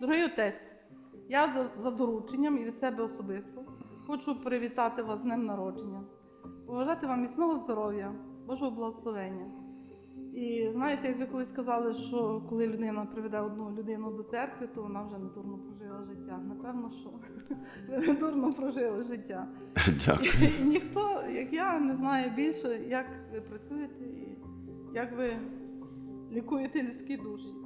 Дорогий отець, я за, дорученням і від себе особисто хочу привітати вас з днем народження, побажати вам міцного здоров'я, Божого благословення. І знаєте, як ви колись сказали, що коли людина приведе одну людину до церкви, то вона вже недурно прожила життя. Напевно, що ви недурно прожили життя. Дякую. І ніхто, як я, не знає більше, як ви працюєте і як ви лікуєте людські душі.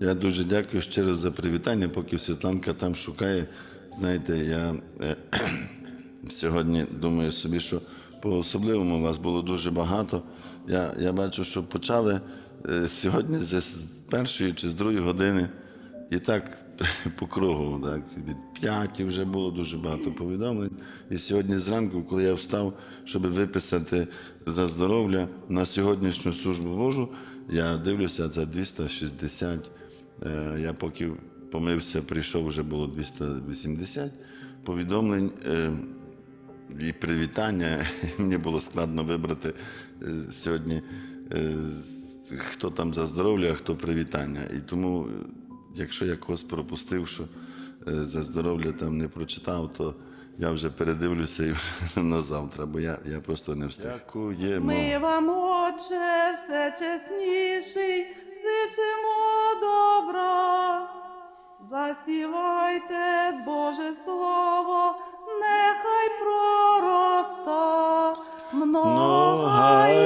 Я дуже дякую щиро за привітання, поки Світланка там шукає. Знаєте, я е, сьогодні думаю собі, що по-особливому вас було дуже багато. Я, я бачу, що почали е, сьогодні з першої чи з другої години. І так по кругу, так, від п'яті вже було дуже багато повідомлень. І сьогодні зранку, коли я встав, щоб виписати за здоров'я на сьогоднішню службу Божу, я дивлюся, це 260. Е, Я поки помився, прийшов, вже було 280 повідомлень. е, і привітання. Мені було складно вибрати е, сьогодні, хто там за здоров'я, а хто привітання. І тому, якщо я когось пропустив, що за здоров'я там не прочитав, то я вже передивлюся і на завтра, бо я, я просто не встиг. Дякуємо. Ми вам, Отче, все чесніший, Засівайте Боже Слово, нехай пророста. Многая,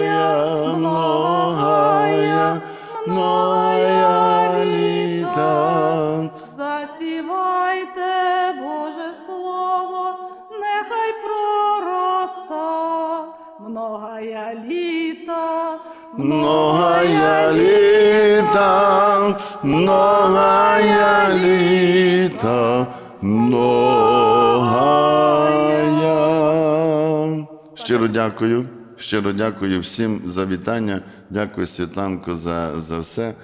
многая, многая літа. Засівайте Боже Слово, нехай пророста, многая літа, Многая літа, многая літа, многая. Щиро дякую, щиро дякую всім за вітання. Дякую, Світланко, за, за все.